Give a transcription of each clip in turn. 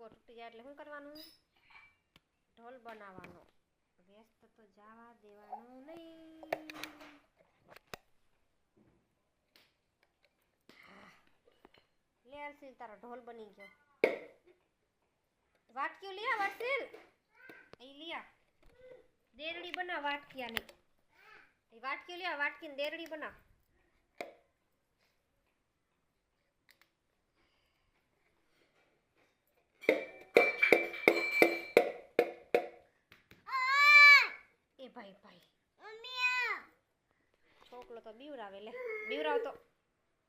જાય એટલે શું કરવાનું? ઢોલ બનાવવાનો. વ્યસ્ત તો જવા દેવાનું નહીં. લે અર્શિલ તારો ઢોલ બની ગયો. વાટકીઓ લ્યા આ અરસીલ. અહીં લિયા દેરડી બના વાટકીયાની. એ વાટક્યો લ્યા વાટકીને દેરડી બના છોકલો તો બીવરાવે લે. બીવરાવતો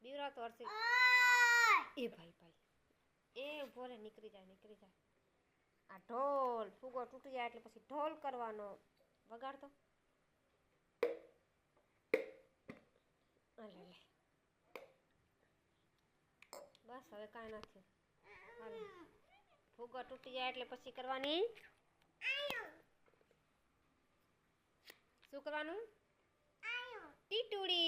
બીવરાવતો બીવરાવ એ ભાઈ ભાઈ. એ ભોલે નીકળી જાય નીકળી જાય. આ ઢોલ, ફુગો તૂટી જાય એટલે પછી ઢોલ કરવાનો. વગાડતો. અલે લે બસ હવે કાંઈ નથી. હાલો. ફૂગો તૂટી જાય એટલે પછી કરવાની? શું કરવાનું? टीटूली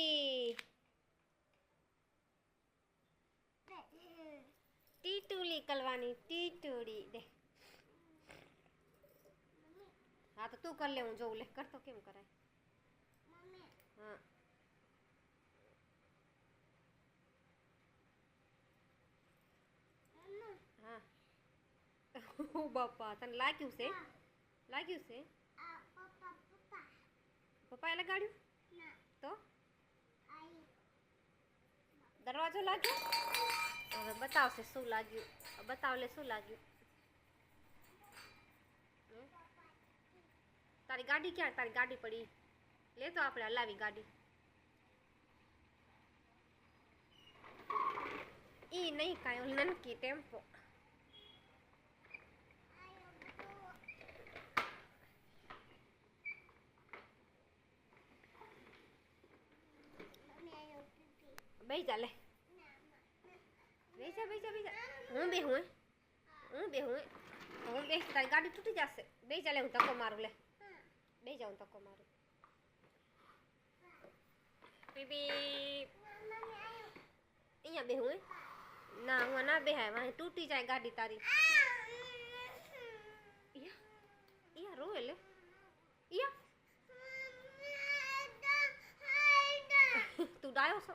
टीटूली कलवानी टी टीटूली दे हाँ तो तू कर ले हूँ जो उल्लेख कर तो क्यों करे? हाँ। हाँ। ओ बापा तन लाक्यू से लाक्यू से पापा पप्पा पप्पा एला गाड्यू તો? દરવાજો લાગ્યો? હવે બતાવશે શું લાગ્યું. બતાવ લે શું લાગ્યું? તારી ગાડી ક્યાં તારી ગાડી પડી. લે તો આપણે હલાવી ગાડી. ઈ નહીં કાંઈ નનકી ટેમ્પો. બેસી જા લે બેસી જા બેસી જા બેસી જા હું બે હું હું બે હું હું બેસ તારી ગાડી તૂટી જશે બેસી જા લે હું ધક્કો મારું લે બેસી જા હું ધક્કો મારું બીબી અહીંયા બે હું ના હું ના બેહાય વાંહે તૂટી જાય ગાડી તારી ઈયા ઈયા રોવે લે ઈયા તું ડાયો છો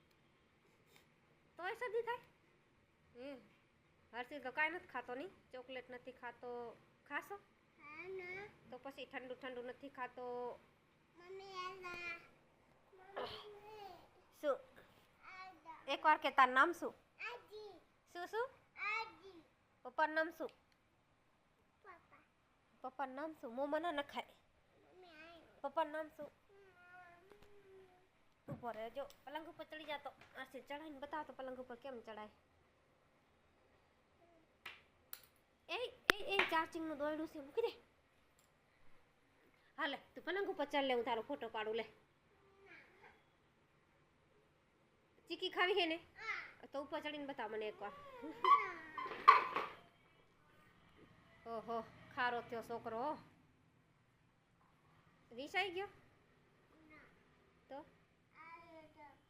તોય શરદી થાય? હમ. હર્ષિલ તો કાંઈ નથી ખાતો નહીં. ચોકલેટ નથી ખાતો. ખાશો? તો પછી ઠંડુ ઠંડુ નથી ખાતો. શું? એકવાર કે તાર નામ શું? શું શું? પપ્પાનું નામ શું? પપ્પાનું નામ શું? મોમાં ના નખાય પપ્પાનું નામ શું? ઉપર જો પલંગ ઉપર ચડી જાતો આરસી ચડાઈને બતાવ તો પલંગ ઉપર કેમ ચડાય એ એ એ ચાર્જિંગનું દોયડું છે મૂકી દે હાલે તું પલંગ ઉપર ચાલ લે હું તારો ફોટો પાડું લે ચીકી ખાવી હે ને તો ઉપર ચડીને બતાવ મને એકવાર ઓહો ખારો થયો છોકરો હો. રીસાઈ ગયો તો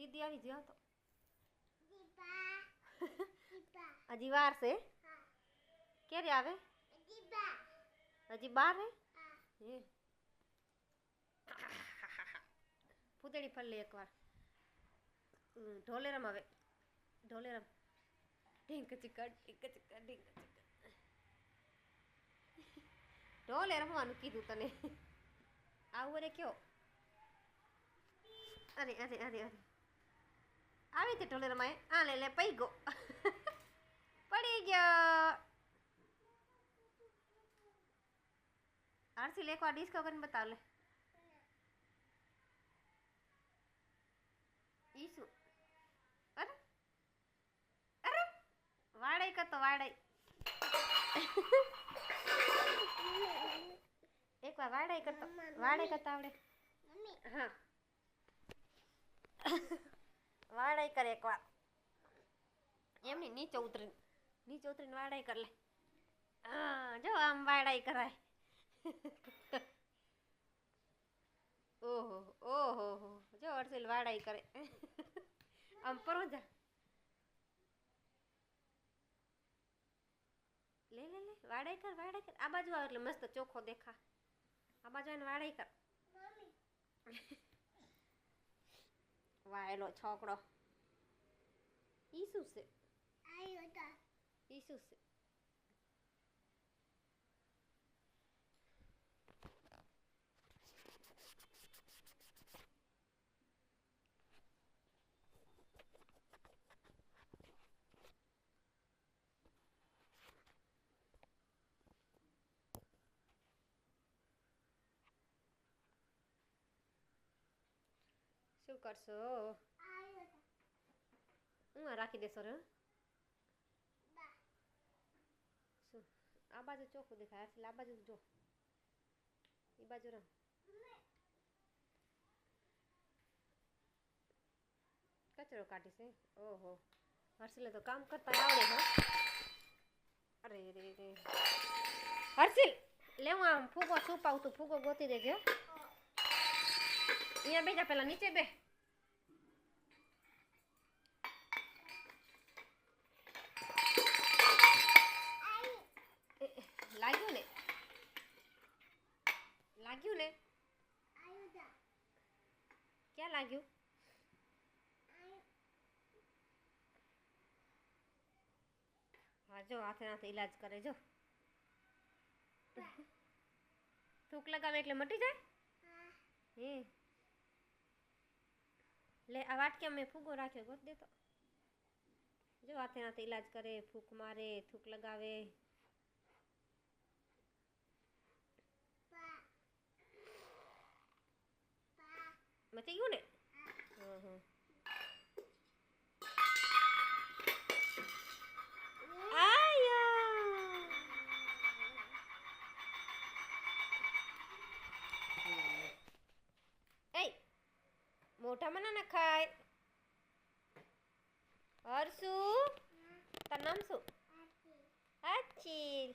દીદી આવી જ્યો તો? હજી વાર છે? ક્યારે આવે હજી બાર હે? હે. પૂતળી ફળ લે એકવાર. હમ, આવે. રમ હવે ઢોલે ઢીંક ચીકડ ઢીંક ચીકડ ઢીંક ચીકડ ઢોલે રમવાનું કીધું તને? આવું રે કયો? અરે અરે અરે અરે. આવી રીતે ઢોલે રમાય આ લે લે પઈ ગયો પડી ગયો. આરસી એકવાર ડિસ્કો કરીને બતાવ લે. ઈસુ. અરે અરે વાડાઈ કરતો વાડાઈ. એકવાર વાડાઈ કરતો વાડાઈ કરતા આવડે. હા. વાડાઈ કરે એકવાર એમની નીચે ઉતરીને નીચે ઉતરીને વાડાઈ કર લે હા જો આમ વાડાઈ કરાય ઓહો ઓહો હો જો અડસેલ વાડાઈ કરે આમ પરો જા લે લે લે વાડાઈ કર વાડાઈ કર આ બાજુ આવ એટલે મસ્ત ચોખ્ખો દેખા આ બાજુ આવીને વાડાઈ કર વાયેલો છોકરો. ઈ શું છે? ઈ શું છે? શું કરશો હું આ રાખી દેશો રે શું આ બાજુ ચોખ્ખું દેખાય એટલે આ બાજુ જો એ બાજુ રમ કચરો કાઢી છે ઓહો હર્ષિલે તો કામ કરતા આવડે હા અરે રે રે હર્ષિલ લે હું આમ ફૂગો સુપાવું તું ફૂગો ગોતી દેજે હો. અહીંયા બેજા પેલા નીચે બે લાગ્યું ને લાગ્યું ને ક્યાં લાગ્યું હા જો હાથે હાથે ઈલાજ કરે જો થૂક લગાવે એટલે મટી જાય હે લે આ વાટકે મેં ફૂગો રાખ્યો ગોત દેતો જો હાથે હાથે ઈલાજ કરે ફૂક મારે થૂક લગાવે મચી ગયું ને મોઢામાં ના નખાય હર્ષુ તાર નામ શું અચિલ